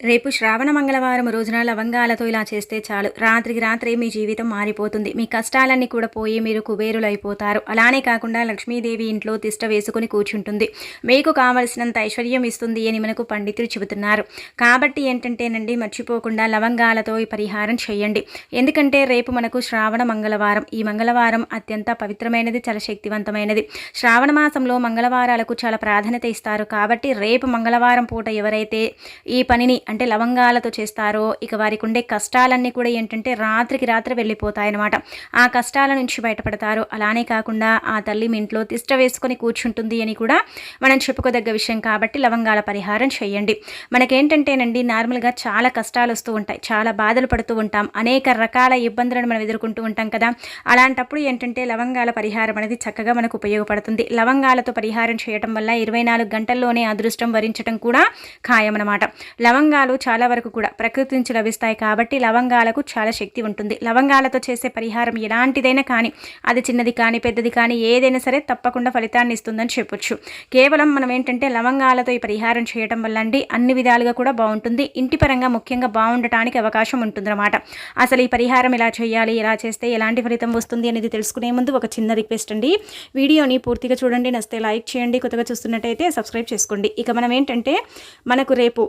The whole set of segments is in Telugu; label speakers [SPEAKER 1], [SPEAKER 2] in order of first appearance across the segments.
[SPEAKER 1] రేపు శ్రావణ మంగళవారం రోజున లవంగాలతో ఇలా చేస్తే చాలు. రాత్రికి రాత్రే మీ జీవితం మారిపోతుంది. మీ కష్టాలన్నీ కూడా పోయి మీరు కుబేరులు అయిపోతారు అలానే కాకుండా లక్ష్మీదేవి ఇంట్లో తిష్ట వేసుకుని కూర్చుంటుంది. మీకు కావలసినంత ఐశ్వర్యం ఇస్తుంది అని మనకు పండితులు చెబుతున్నారు. కాబట్టి ఏంటంటేనండి మర్చిపోకుండా లవంగాలతో ఈ పరిహారం చేయండి. ఎందుకంటే రేపు మనకు శ్రావణ మంగళవారం. ఈ మంగళవారం అత్యంత పవిత్రమైనది చాలా శక్తివంతమైనది. శ్రావణ మాసంలో మంగళవారాలకు చాలా ప్రాధాన్యత ఇస్తారు. కాబట్టి రేపు మంగళవారం పూట ఎవరైతే ఈ పనిని అంటే లవంగాలతో చేస్తారో ఇక వారికి ఉండే కష్టాలన్నీ కూడా ఏంటంటే రాత్రికి రాత్రి వెళ్ళిపోతాయన్నమాట. ఆ కష్టాల నుంచి బయటపడతారు. అలానే కాకుండా ఆ తల్లి మీ ఇంట్లో తిష్ట వేసుకొని కూర్చుంటుంది అని కూడా మనం చెప్పుకోదగ్గ విషయం కాబట్టి లవంగాల పరిహారం చేయండి. మనకేంటంటేనండి నార్మల్గా చాలా కష్టాలు వస్తూ ఉంటాయి. చాలా బాధలు పడుతూ ఉంటాం. అనేక రకాల ఇబ్బందులను మనం ఎదుర్కొంటూ ఉంటాం కదా. అలాంటప్పుడు ఏంటంటే లవంగాల పరిహారం అనేది చక్కగా మనకు ఉపయోగపడుతుంది. లవంగాలతో పరిహారం చేయటం వల్ల ఇరవై నాలుగు గంటల్లోనే అదృష్టం వరించడం కూడా ఖాయమన్నమాట. లవంగా లవంగాలు చాలా వరకు కూడా ప్రకృతి నుంచి లభిస్తాయి కాబట్టి లవంగాలకు చాలా శక్తి ఉంటుంది. లవంగాలతో చేసే పరిహారం ఎలాంటిదైనా కానీ అది చిన్నది కానీ పెద్దది కానీ ఏదైనా సరే తప్పకుండా ఫలితాన్ని ఇస్తుందని చెప్పొచ్చు. కేవలం మనం ఏంటంటే లవంగాలతో ఈ పరిహారం చేయడం వల్ల అండి అన్ని విధాలుగా కూడా బాగుంటుంది. ఇంటి పరంగా ముఖ్యంగా బాగుండటానికి అవకాశం ఉంటుందన్నమాట. అసలు ఈ పరిహారం ఎలా చేయాలి ఎలా చేస్తే ఎలాంటి ఫలితం వస్తుంది అనేది తెలుసుకునే ముందు ఒక చిన్న రిక్వెస్ట్ అండి. వీడియోని పూర్తిగా చూడండి నస్తే లైక్ చేయండి. కొత్తగా చూస్తున్నట్టయితే సబ్స్క్రైబ్ చేసుకోండి. ఇక మనం ఏంటంటే మనకు రేపు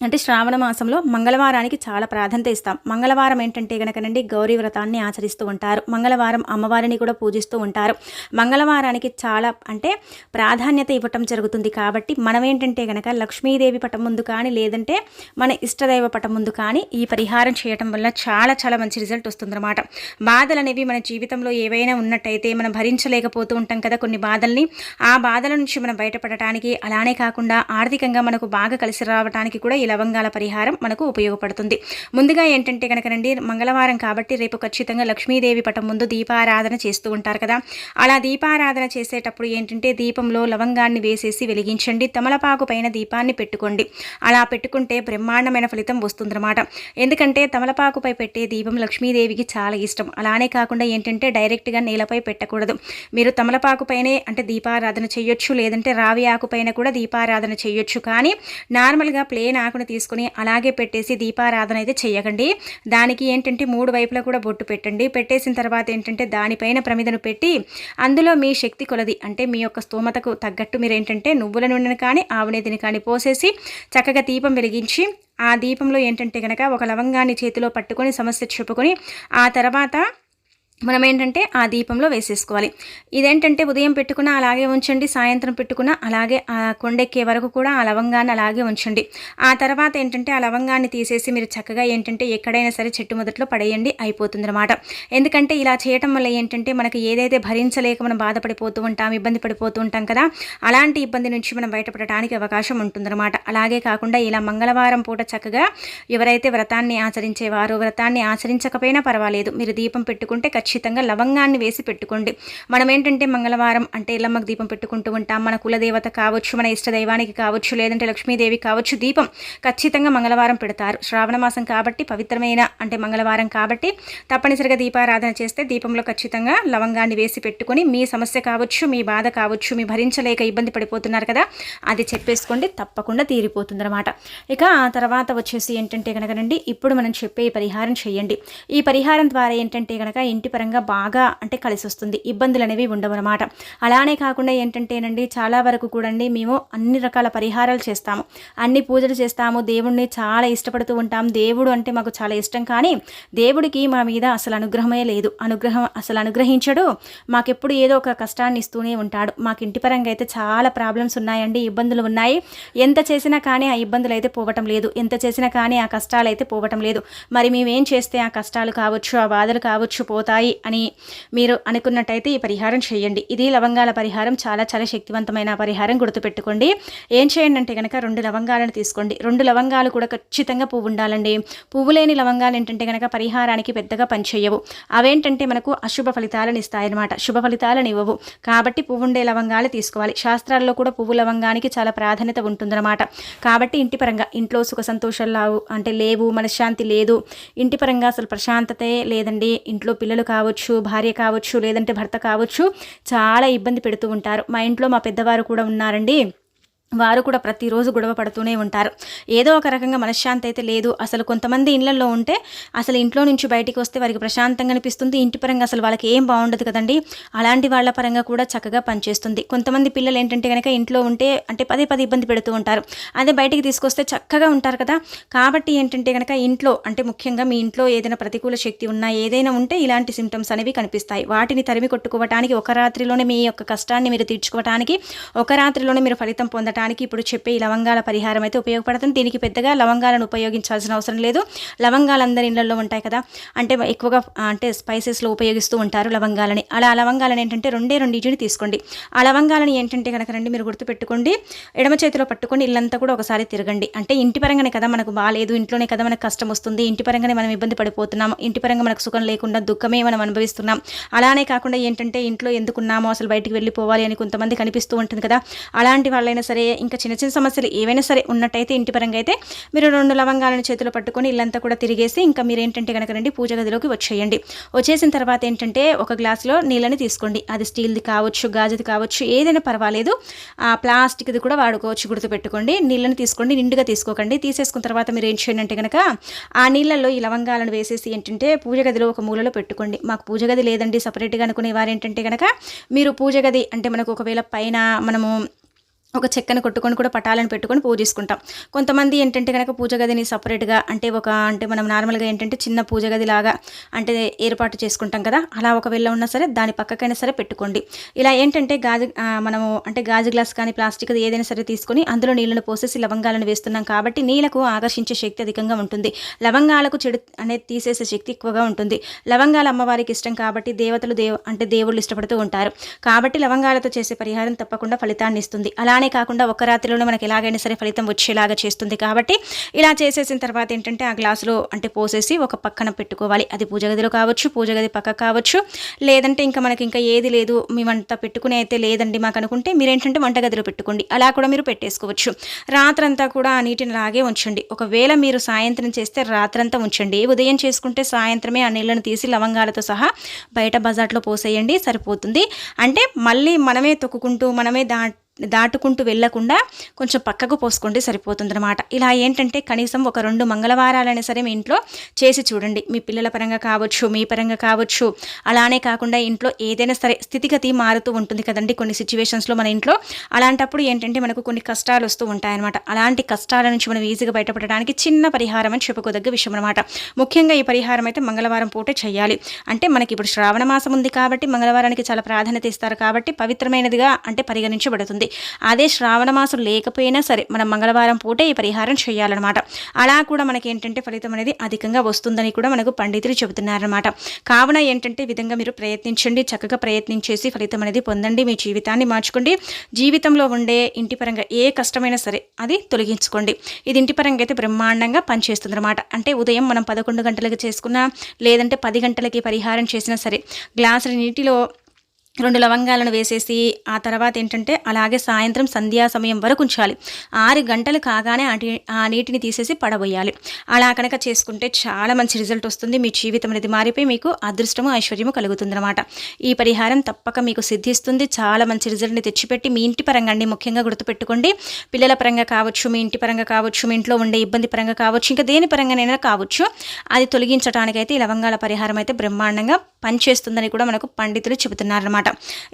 [SPEAKER 1] అంటే శ్రావణ మాసంలో మంగళవారానికి చాలా ప్రాధాన్యత ఇస్తాం. మంగళవారం ఏంటంటే కనుకనండి గౌరీ వ్రతాన్ని ఆచరిస్తూ ఉంటారు. మంగళవారం అమ్మవారిని కూడా పూజిస్తూ ఉంటారు. మంగళవారానికి చాలా అంటే ప్రాధాన్యత ఇవ్వటం జరుగుతుంది కాబట్టి మనం ఏంటంటే గనక లక్ష్మీదేవి పటం ముందు కానీ లేదంటే మన ఇష్టదైవ పటం ముందు కానీ ఈ పరిహారం చేయటం వల్ల చాలా చాలా మంచి రిజల్ట్ వస్తుందన్నమాట. బాధలు అనేవి మన జీవితంలో ఏవైనా ఉన్నట్టయితే మనం భరించలేకపోతూ ఉంటాం కదా కొన్ని బాధల్ని. ఆ బాధల నుంచి మనం బయటపడటానికి అలానే కాకుండా ఆర్థికంగా మనకు బాగా కలిసి రావడానికి కూడా ఈ లవంగాల పరిహారం మనకు ఉపయోగపడుతుంది. ముందుగా ఏంటంటే కనుకనండి మంగళవారం కాబట్టి రేపు ఖచ్చితంగా లక్ష్మీదేవి పటం ముందు దీపారాధన చేస్తూ ఉంటారు కదా. అలా దీపారాధన చేసేటప్పుడు ఏంటంటే దీపంలో లవంగాన్ని వేసేసి వెలిగించండి తమలపాకు పైన దీపాన్ని పెట్టుకోండి. అలా పెట్టుకుంటే బ్రహ్మాండమైన ఫలితం వస్తుందన్నమాట. ఎందుకంటే తమలపాకుపై పెట్టే దీపం లక్ష్మీదేవికి చాలా ఇష్టం. అలానే కాకుండా ఏంటంటే డైరెక్ట్గా నేలపై పెట్టకూడదు. మీరు తమలపాకు పైనే అంటే దీపారాధన చేయొచ్చు లేదంటే రావి ఆకు పైన కూడా దీపారాధన చేయొచ్చు. కానీ నార్మల్గా ప్లేన్ ఆకు ఆకుని తీసుకుని అలాగే పెట్టేసి దీపారాధన అయితే చేయకండి దానికి ఏంటంటే మూడు వైపులా కూడా బొట్టు పెట్టండి. పెట్టేసిన తర్వాత ఏంటంటే దానిపైన ప్రమిదను పెట్టి అందులో మీ శక్తి కొలది అంటే మీ యొక్క స్తోమతకు తగ్గట్టు మీరు ఏంటంటే నువ్వుల నూనెను కానీ ఆవునేదిని కానీ పోసేసి చక్కగా దీపం వెలిగించి ఆ దీపంలో ఏంటంటే కనుక ఒక లవంగాన్ని చేతిలో పట్టుకొని సమస్య చెప్పుకొని ఆ తర్వాత మనం ఏంటంటే ఆ దీపంలో వేసేసుకోవాలి. ఇదేంటంటే ఉదయం పెట్టుకున్న అలాగే ఉంచండి సాయంత్రం పెట్టుకున్న అలాగే ఆ కొండెక్కే వరకు కూడా ఆ లవంగాన్ని అలాగే ఉంచండి. ఆ తర్వాత ఏంటంటే ఆ లవంగాన్ని తీసేసి మీరు చక్కగా ఏంటంటే ఎక్కడైనా సరే చెట్టు మొదట్లో పడేయండి అయిపోతుంది అనమాట ఎందుకంటే ఇలా చేయటం వల్ల ఏంటంటే మనకి ఏదైతే భరించలేక మనం బాధపడిపోతూ ఉంటాం ఇబ్బంది పడిపోతూ ఉంటాం కదా అలాంటి ఇబ్బంది నుంచి మనం బయటపడటానికి అవకాశం ఉంటుందన్నమాట. అలాగే కాకుండా ఇలా మంగళవారం పూట చక్కగా ఎవరైతే వ్రతాన్ని ఆచరించేవారో వ్రతాన్ని ఆచరించకపోయినా పర్వాలేదు. మీరు దీపం పెట్టుకుంటే ఖచ్చితంగా లవంగాన్ని వేసి పెట్టుకోండి. మనం ఏంటంటే మంగళవారం అంటే ఎల్లమ్మకు దీపం పెట్టుకుంటూ ఉంటాం. మన కులదేవత కావచ్చు మన ఇష్ట దైవానికి కావచ్చు లేదంటే లక్ష్మీదేవి కావచ్చు దీపం ఖచ్చితంగా మంగళవారం పెడతారు. శ్రావణ మాసం కాబట్టి పవిత్రమైన అంటే మంగళవారం కాబట్టి తప్పనిసరిగా దీపారాధన చేస్తే దీపంలో ఖచ్చితంగా లవంగాన్ని వేసి పెట్టుకొని మీ సమస్య కావచ్చు మీ బాధ కావచ్చు మీ భరించలేక ఇబ్బంది పడిపోతున్నారు కదా అది చెప్పేసుకోండి. తప్పకుండా తీరిపోతుందన్నమాట. ఇక ఆ తర్వాత వచ్చేసి ఏంటంటే కనుకనండి ఇప్పుడు మనం చెప్పే పరిహారం చేయండి. ఈ పరిహారం ద్వారా ఏంటంటే కనుక ఇంటి పరంగా బాగా అంటే కలిసి వస్తుంది ఇబ్బందులు అనేవి ఉండవన్నమాట. అలానే కాకుండా ఏంటంటేనండి చాలా వరకు కూడండి మేము అన్ని రకాల పరిహారాలు చేస్తాము. అన్ని పూజలు చేస్తాము. దేవుణ్ణి చాలా ఇష్టపడుతూ ఉంటాం. దేవుడు అంటే మాకు చాలా ఇష్టం. కానీ దేవుడికి మా మీద అసలు అనుగ్రహమే లేదు. అనుగ్రహం అసలు అనుగ్రహించడు. మాకెప్పుడు ఏదో ఒక కష్టాన్ని ఇస్తూనే ఉంటాడు. మాకు ఇంటి పరంగా అయితే చాలా ప్రాబ్లమ్స్ ఉన్నాయండి. ఇబ్బందులు ఉన్నాయి. ఎంత చేసినా కానీ ఆ ఇబ్బందులు అయితే పోవటం లేదు. ఎంత చేసినా కానీ ఆ కష్టాలు అయితే పోవటం లేదు. మరి మేమేం చేస్తే ఆ కష్టాలు కావచ్చు ఆ బాధలు కావచ్చు పోతాయి. ఉంటాయి అని మీరు అనుకున్నట్టయితే ఈ పరిహారం చేయండి. ఇది లవంగాల పరిహారం చాలా చాలా శక్తివంతమైన పరిహారం గుర్తుపెట్టుకోండి. ఏం చేయండి అంటే కనుక రెండు లవంగాలను తీసుకోండి. రెండు లవంగాలు కూడా ఖచ్చితంగా పువ్వు ఉండాలండి. పువ్వు లేని లవంగాలు ఏంటంటే కనుక పరిహారానికి పెద్దగా పనిచేయవు. అవేంటంటే మనకు అశుభ ఫలితాలను ఇస్తాయన్నమాట. శుభ ఫలితాలను ఇవ్వవు. కాబట్టి పువ్వు ఉండే లవంగాలు తీసుకోవాలి. శాస్త్రాల్లో కూడా పువ్వు లవంగానికి చాలా ప్రాధాన్యత ఉంటుందన్నమాట. కాబట్టి ఇంటి పరంగా ఇంట్లో సుఖ సంతోషాలు అంటే లేవు మనశ్శాంతి లేదు. ఇంటి పరంగా అసలు ప్రశాంతతే లేదండి. ఇంట్లో పిల్లలు కావచ్చు భార్య కావచ్చు లేదంటే భర్త కావచ్చు చాలా ఇబ్బంది పెడుతూ ఉంటారు. మా ఇంట్లో మా పెద్దవారు కూడా ఉన్నారండి. వారు కూడా ప్రతిరోజు గొడవ పడుతూనే ఉంటారు. ఏదో ఒక రకంగా మనశ్శాంతి అయితే లేదు. అసలు కొంతమంది ఇళ్ళలో ఉంటే అసలు ఇంట్లో నుంచి బయటికి వస్తే వారికి ప్రశాంతంగా అనిపిస్తుంది. ఇంటి పరంగా అసలు వాళ్ళకి ఏం బాగుండదు కదండి. అలాంటి వాళ్ళ పరంగా కూడా చక్కగా పనిచేస్తుంది. కొంతమంది పిల్లలు ఏంటంటే కనుక ఇంట్లో ఉంటే అంటే పదే పదే ఇబ్బంది పెడుతూ ఉంటారు. అదే బయటికి తీసుకొస్తే చక్కగా ఉంటారు కదా. కాబట్టి ఏంటంటే కనుక ఇంట్లో అంటే ముఖ్యంగా మీ ఇంట్లో ఏదైనా ప్రతికూల శక్తి ఉన్నా ఏదైనా ఉంటే ఇలాంటి సిమ్టమ్స్ అనేవి కనిపిస్తాయి. వాటిని తరిమి కొట్టుకోవటానికి ఒక రాత్రిలోనే మీ యొక్క కష్టాన్ని మీరు తీర్చుకోవటానికి ఒక రాత్రిలోనే మీరు ఫలితం పొందటానికి ఇప్పుడు చెప్పే ఈ లవంగాల పరిహారం అయితే ఉపయోగపడుతుంది. దీనికి పెద్దగా లవంగాలను ఉపయోగించాల్సిన అవసరం లేదు. లవంగాలు అందరి ఇళ్ళలో ఉంటాయి కదా. అంటే ఎక్కువగా అంటే స్పైసెస్లో ఉపయోగిస్తూ ఉంటారు లవంగాలని. అలా ఆ లవంగాలను ఏంటంటే రెండే రెండు తీసుకోండి. ఆ లవంగాలని ఏంటంటే కనుక రండి మీరు గుర్తుపెట్టుకోండి. ఎడమ చేతిలో పట్టుకొని ఇల్లంతా కూడా ఒకసారి తిరగండి. అంటే ఇంటి పరంగానే కదా మనకు బాగాలేదు ఇంట్లోనే కదా మనకు కష్టం వస్తుంది ఇంటి పరంగానే మనం ఇబ్బంది పడిపోతున్నాం ఇంటి పరంగా మనకు సుఖం లేకుండా దుఃఖమే మనం అనుభవిస్తున్నాం. అలానే కాకుండా ఏంటంటే ఇంట్లో ఎందుకున్నామో అసలు బయటికి వెళ్ళిపోవాలి అని కొంతమంది కనిపిస్తూ ఉంటుంది కదా. అలాంటి వాళ్ళైనా సరే ఇంకా చిన్న చిన్న సమస్యలు ఏవైనా సరే ఉన్నట్టయితే ఇంటి పరంగా అయితే మీరు రెండు లవంగాలను చేతిలో పట్టుకొని ఇల్లంతా కూడా తిరిగేసి ఇంకా మీరు ఏంటంటే కనుక రండి పూజ గదిలోకి వచ్చేయండి. వచ్చేసిన తర్వాత ఏంటంటే ఒక గ్లాసులో నీళ్ళని తీసుకోండి. అది స్టీల్ది కావచ్చు గాజుది కావచ్చు ఏదైనా పర్వాలేదు. ఆ ప్లాస్టిక్ది కూడా వాడుకోవచ్చు గుర్తుపెట్టుకోండి. నీళ్ళని తీసుకోండి నిండుగా తీసుకోకండి. తీసేసుకున్న తర్వాత మీరు ఏం చేయండి అంటే కనుక ఆ నీళ్ళల్లో ఈ లవంగాలను వేసేసి ఏంటంటే పూజ గదిలో ఒక మూలలో పెట్టుకోండి. మాకు పూజ గది లేదండి. సపరేట్గా అనుకునే వారు ఏంటంటే కనుక మీరు పూజ గది అంటే మనకు ఒకవేళ పైన మనము ఒక చెక్కను కొట్టుకొని కూడా పటాలను పెట్టుకొని పూజిస్తుంటాం. కొంతమంది ఏంటంటే కనుక పూజ గదిని సపరేట్గా అంటే ఒక అంటే మనం నార్మల్గా ఏంటంటే చిన్న పూజ గది లాగా అంటే ఏర్పాటు చేసుకుంటాం కదా అలా ఒకవేళ ఉన్నా సరే దాని పక్కకైనా సరే పెట్టుకోండి. ఇలా ఏంటంటే గాజు మనము అంటే గాజు గ్లాస్ కానీ ప్లాస్టిక్ ఏదైనా సరే తీసుకొని అందులో నీళ్ళను పోసేసి లవంగాలను వేస్తున్నాం కాబట్టి నీళ్ళకు ఆకర్షించే శక్తి అధికంగా ఉంటుంది. లవంగాలకు చెడు అనేది తీసేసే శక్తి ఎక్కువగా ఉంటుంది. లవంగాలు అమ్మవారికి ఇష్టం కాబట్టి దేవతలు దేవ అంటే దేవుళ్ళు ఇష్టపడుతూ ఉంటారు. కాబట్టి లవంగాలతో చేసే పరిహారం తప్పకుండా ఫలితాన్ని ఇస్తుంది. అలానే కాకుండా ఒక రాత్రిలోనే మనకి ఎలాగైనా సరే ఫలితం వచ్చేలాగా చేస్తుంది కాబట్టి ఇలా చేసేసిన తర్వాత ఏంటంటే ఆ గ్లాసులో అంటే పోసేసి ఒక పక్కన పెట్టుకోవాలి. అది పూజ గదిలో కావచ్చు పూజ గది పక్క కావచ్చు. లేదంటే ఇంకా మనకి ఇంకా ఏది లేదు మేమంతా పెట్టుకునే అయితే లేదండి మాకు అనుకుంటే మీరు ఏంటంటే వంటగదిలో పెట్టుకోండి. అలా కూడా మీరు పెట్టేసుకోవచ్చు. రాత్రంతా కూడా ఆ నీటిని లాగే ఉంచండి. ఒకవేళ మీరు సాయంత్రం చేస్తే రాత్రంతా ఉంచండి. ఉదయం చేసుకుంటే సాయంత్రమే ఆ నీళ్ళను తీసి లవంగాలతో సహా బయట బజార్లో పోసేయండి సరిపోతుంది. అంటే మళ్ళీ మనమే తొక్కుకుంటూ మనమే దా దాటుకుంటూ వెళ్ళకుండా కొంచెం పక్కకు పోసుకోండి సరిపోతుందన్నమాట. ఇలా ఏంటంటే కనీసం ఒక రెండు మంగళవారాలైనా సరే మీ ఇంట్లో చేసి చూడండి. మీ పిల్లల పరంగా కావచ్చు మీ పరంగా కావచ్చు. అలానే కాకుండా ఇంట్లో ఏదైనా సరే స్థితిగతి మారుతూ ఉంటుంది కదండి కొన్ని సిచ్యువేషన్స్లో మన ఇంట్లో. అలాంటప్పుడు ఏంటంటే మనకు కొన్ని కష్టాలు వస్తూ ఉంటాయన్నమాట. అలాంటి కష్టాల నుంచి మనం ఈజీగా బయటపడడానికి చిన్న పరిహారం అని చెప్పుకోదగ్గ విషయం అనమాట ముఖ్యంగా ఈ పరిహారం అయితే మంగళవారం పూటే చేయాలి. అంటే మనకి ఇప్పుడు శ్రావణ మాసం ఉంది కాబట్టి మంగళవారానికి చాలా ప్రాధాన్యత ఇస్తారు కాబట్టి పవిత్రమైనదిగా అంటే పరిగణించబడుతుంది. అదే శ్రావణ మాసం లేకపోయినా సరే మనం మంగళవారం పూటే ఈ పరిహారం చేయాలన్నమాట. అలా కూడా మనకి ఏంటంటే ఫలితం అనేది అధికంగా వస్తుందని కూడా మనకు పండితులు చెబుతున్నారన్నమాట. కావున ఏంటంటే విధంగా మీరు ప్రయత్నించండి. చక్కగా ప్రయత్నించేసి ఫలితం అనేది పొందండి. మీ జీవితాన్ని మార్చుకోండి. జీవితంలో ఉండే ఇంటి పరంగా ఏ కష్టమైనా సరే అది తొలగించుకోండి. ఇది ఇంటి పరంగా అయితే బ్రహ్మాండంగా పనిచేస్తుంది అనమాట అంటే ఉదయం మనం పదకొండు గంటలకు చేసుకున్నా లేదంటే పది గంటలకి పరిహారం చేసినా సరే గ్లాసుల నీటిలో రెండు లవంగాలను వేసేసి ఆ తర్వాత ఏంటంటే అలాగే సాయంత్రం సంధ్యా సమయం వరకు ఉంచాలి. ఆరు గంటలు కాగానే ఆ నీటిని తీసేసి పడబోయాలి. అలా కనుక చేసుకుంటే చాలా మంచి రిజల్ట్ వస్తుంది. మీ జీవితం అనేది మారిపోయి మీకు అదృష్టము ఐశ్వర్యము కలుగుతుందన్నమాట. ఈ పరిహారం తప్పక మీకు సిద్ధిస్తుంది. చాలా మంచి రిజల్ట్ని తెచ్చిపెట్టి మీ ఇంటి పరంగా అండి ముఖ్యంగా గుర్తుపెట్టుకోండి. పిల్లల పరంగా కావచ్చు మీ ఇంటి పరంగా కావచ్చు మీ ఇంట్లో ఉండే ఇబ్బంది పరంగా కావచ్చు ఇంకా దేని పరంగానైనా కావచ్చు. అది తొలగించడానికైతే ఈ లవంగాల పరిహారం అయితే బ్రహ్మాండంగా పనిచేస్తుందని కూడా మనకు పండితులు చెబుతున్నారన్నమాట.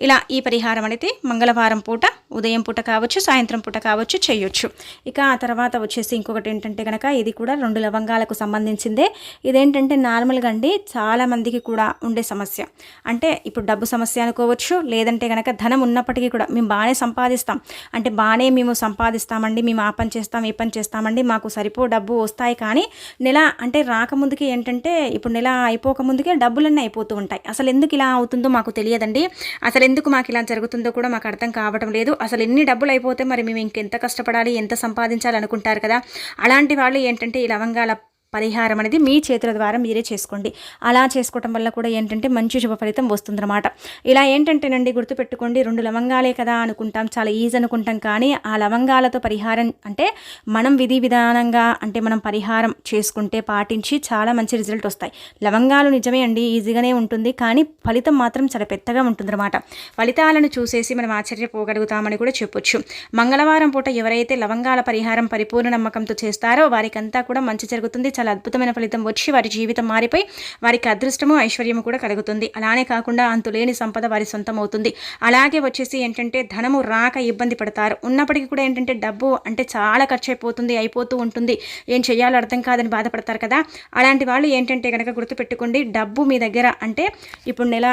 [SPEAKER 1] ఇలా ఈ పరిహారం అనేది మంగళవారం పూట ఉదయం పూట కావచ్చు సాయంత్రం పూట కావచ్చు చేయొచ్చు. ఇక ఆ తర్వాత వచ్చేసి ఇంకొకటి ఏంటంటే కనుక ఇది కూడా రెండు లవంగాలకు సంబంధించిందే. ఇదేంటంటే నార్మల్గా అండి చాలా మందికి కూడా ఉండే సమస్య. అంటే ఇప్పుడు డబ్బు సమస్య అనుకోవచ్చు లేదంటే కనుక ధనం ఉన్నప్పటికీ కూడా మేము బాగానే సంపాదిస్తాం. అంటే బాగానే మేము సంపాదిస్తామండి మేము ఆ పని చేస్తాం ఈ పని చేస్తామండి మాకు సరిపో డబ్బు వస్తాయి కానీ నెల అంటే రాకముందుకి ఏంటంటే ఇప్పుడు నెల అయిపోకముందుకే డబ్బులన్నీ అయిపోతూ ఉంటాయి. అసలు ఎందుకు ఇలా అవుతుందో మాకు తెలియదండి. అసలు ఎందుకు మాకు ఇలా జరుగుతుందో కూడా మాకు అర్థం కావటం లేదు. అసలు ఎన్ని డబ్బులు అయిపోతే మరి మేము ఇంకెంత కష్టపడాలి ఎంత సంపాదించాలి అనుకుంటారు కదా? అలాంటి వాళ్ళు ఏంటంటే ఈ లవంగాల పరిహారం అనేది మీ చేతుల ద్వారా మీరే చేసుకోండి. అలా చేసుకోవటం వల్ల కూడా ఏంటంటే మంచి శుభ ఫలితం వస్తుందన్నమాట. ఇలా ఏంటంటేనండి గుర్తుపెట్టుకోండి రెండు లవంగాలే కదా అనుకుంటాం చాలా ఈజీ అనుకుంటాం. కానీ ఆ లవంగాలతో పరిహారం అంటే మనం విధి విధానంగా అంటే మనం పరిహారం చేసుకుంటే పాటించి చాలా మంచి రిజల్ట్ వస్తాయి. లవంగాలు నిజమే అండి ఈజీగానే ఉంటుంది. కానీ ఫలితం మాత్రం చాలా పెద్దగా ఉంటుందన్నమాట. ఫలితాలను చూసేసి మనం ఆశ్చర్యపోగలుగుతామని కూడా చెప్పొచ్చు. మంగళవారం పూట ఎవరైతే లవంగాల పరిహారం పరిపూర్ణ నమ్మకంతో చేస్తారో వారికంతా కూడా మంచి జరుగుతుంది చాలా అద్భుతమైన ఫలితం వచ్చి వారి జీవితం మారిపోయి వారికి అదృష్టము ఐశ్వర్యము కూడా కలుగుతుంది. అలానే కాకుండా అంతులేని సంపద వారి సొంతం అవుతుంది అలాగే వచ్చేసి ఏంటంటే ధనము రాక ఇబ్బంది పడతారు. ఉన్నప్పటికీ కూడా ఏంటంటే డబ్బు అంటే చాలా ఖర్చు అయిపోతుంది అయిపోతూ ఉంటుంది. ఏం చేయాలో అర్థం కాదని బాధపడతారు కదా. అలాంటి వాళ్ళు ఏంటంటే కనుక గుర్తుపెట్టుకోండి డబ్బు మీ దగ్గర అంటే ఇప్పుడు నెల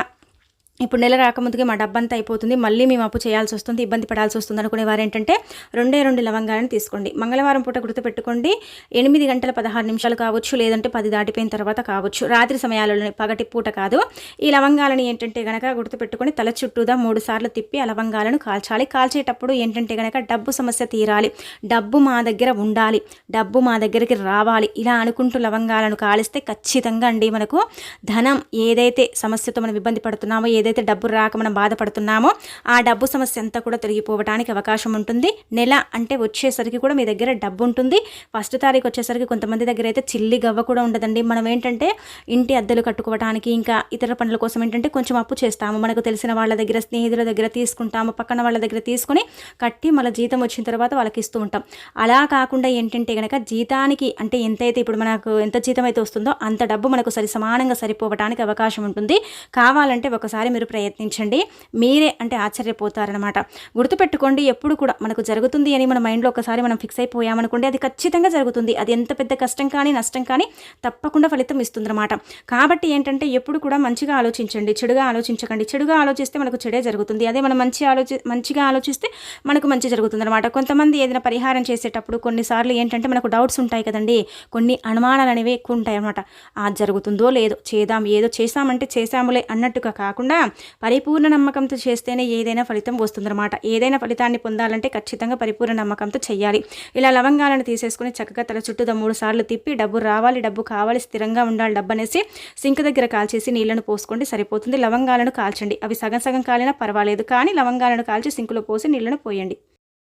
[SPEAKER 1] ఇప్పుడు నెల రాకముందుకే మా డబ్బంతా అయిపోతుంది. మళ్ళీ మేము అప్పు చేయాల్సి వస్తుంది ఇబ్బంది పడాల్సి వస్తుంది అనుకునే వారు ఏంటంటే రెండే రెండు లవంగాలను తీసుకోండి. మంగళవారం పూట గుర్తుపెట్టుకోండి. ఎనిమిది గంటల పదహారు నిమిషాలు కావచ్చు లేదంటే పది దాటిపోయిన తర్వాత కావచ్చు. రాత్రి సమయాలలో పగటి పూట కాదు. ఈ లవంగాలను ఏంటంటే గనక గుర్తుపెట్టుకొని తల చుట్టూదా మూడు సార్లు తిప్పి ఆ లవంగాలను కాల్చాలి. కాల్చేటప్పుడు ఏంటంటే గనక డబ్బు సమస్య తీరాలి. డబ్బు మా దగ్గర ఉండాలి. డబ్బు మా దగ్గరికి రావాలి. ఇలా అనుకుంటూ లవంగాలను కాలిస్తే ఖచ్చితంగా అండి మనకు ధనం ఏదైతే సమస్యతో మనం ఇబ్బంది పడుతున్నామో ఏదైతే ఏదైతే డబ్బు రాక మనం బాధపడుతున్నామో ఆ డబ్బు సమస్య అంతా కూడా తొలగిపోవడానికి అవకాశం ఉంటుంది. నెల అంటే వచ్చేసరికి కూడా మీ దగ్గర డబ్బు ఉంటుంది. ఫస్ట్ తారీఖు వచ్చేసరికి కొంతమంది దగ్గర అయితే చిల్లి గవ్వ కూడా ఉండదండి. మనం ఏంటంటే ఇంటి అద్దెలు కట్టుకోవడానికి ఇంకా ఇతర పనుల కోసం ఏంటంటే కొంచెం అప్పు చేస్తాము. మనకు తెలిసిన వాళ్ళ దగ్గర స్నేహితుల దగ్గర తీసుకుంటాము. పక్కన వాళ్ళ దగ్గర తీసుకుని కట్టి మళ్ళీ జీతం వచ్చిన తర్వాత వాళ్ళకి ఇస్తూ ఉంటాం. అలా కాకుండా ఏంటంటే కనుక జీతానికి అంటే ఎంతైతే ఇప్పుడు మనకు ఎంత జీతం అయితే వస్తుందో అంత డబ్బు మనకు సరి సమానంగా సరిపోవడానికి అవకాశం ఉంటుంది. కావాలంటే ఒకసారి మీరు ప్రయత్నించండి. మీరే అంటే ఆశ్చర్యపోతారనమాట గుర్తుపెట్టుకోండి ఎప్పుడు కూడా మనకు జరుగుతుంది అని మన మైండ్లో ఒకసారి మనం ఫిక్స్ అయిపోయామనుకోండి అది ఖచ్చితంగా జరుగుతుంది. అది ఎంత పెద్ద కష్టం కానీ నష్టం కానీ తప్పకుండా ఫలితం ఇస్తుందన్నమాట. కాబట్టి ఏంటంటే ఎప్పుడు కూడా మంచిగా ఆలోచించండి. చెడుగా ఆలోచించకండి. చెడుగా ఆలోచిస్తే మనకు చెడే జరుగుతుంది. అదే మనం మంచి ఆలోచి మంచిగా ఆలోచిస్తే మనకు మంచి జరుగుతుంది అనమాట కొంతమంది ఏదైనా పరిహారం చేసేటప్పుడు కొన్నిసార్లు ఏంటంటే మనకు డౌట్స్ ఉంటాయి కదండి. కొన్ని అనుమానాలు అనేవి ఎక్కువ ఉంటాయి అనమాట అది జరుగుతుందో లేదో చేద్దాం ఏదో చేసామంటే చేసాములే అన్నట్టుగా కాకుండా పరిపూర్ణ నమ్మకంతో చేస్తేనే ఏదైనా ఫలితం వస్తుందన్నమాట. ఏదైనా ఫలితాన్ని పొందాలంటే ఖచ్చితంగా పరిపూర్ణ నమ్మకంతో చేయాలి ఇలా లవంగాలను తీసేసుకుని చక్కగా తల చుట్టూ మూడు సార్లు తిప్పి డబ్బు రావాలి డబ్బు కావాలి స్థిరంగా ఉండాలి డబ్బు అనేసి సింక్ దగ్గర కాల్చేసి నీళ్ళను పోసుకోండి సరిపోతుంది. లవంగాలను కాల్చండి. అవి సగం సగం కాలినా పర్వాలేదు. కానీ లవంగాలను కాల్చి సింకులో పోసి నీళ్ళను పోయండి.